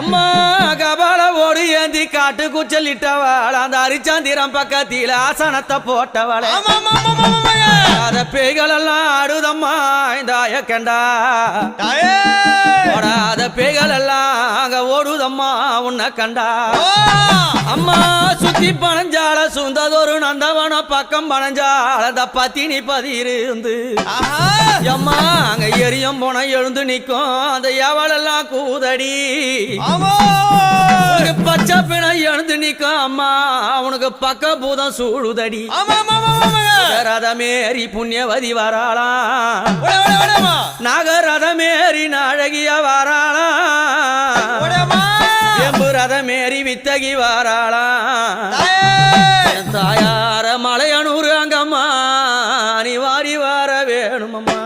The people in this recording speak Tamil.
எம்மா கபால ஓடு ஏந்தி காட்டு குச்சலிட்டவள் அந்த அரிச்சந்திரம் பக்கத்தில ஆசனத்தை போட்டவளே. அத பேய்கள் எல்லாம் ஆடுதம்மா இந்த கண்டா தாயே. ஓடாத பேய்கள் எல்லாம் அங்க ஓடுதம்மா உன்னை கண்டா. அம்மா சுத்தி பனஞ்சால சுந்ததொரு நந்தவன பக்கம் பனஞ்சால அந்த பத்தினி பதியிருந்து. அம்மா அங்க எரியும் போன எழுந்து நிக்கும் அந்த எவளெல்லாம் கூதடி? பச்சை பிணை எழுந்து நிக்கும் அம்மா. அவனுக்கு பக்க பூதம் சூழுதடி. ரதமேறி புண்ணியவதி வராளாம். நாகரதமேறி நாழகிய வராளாம். எம்பு ரதமேறி வித்தகி வராளாம். வேணுமம்மா.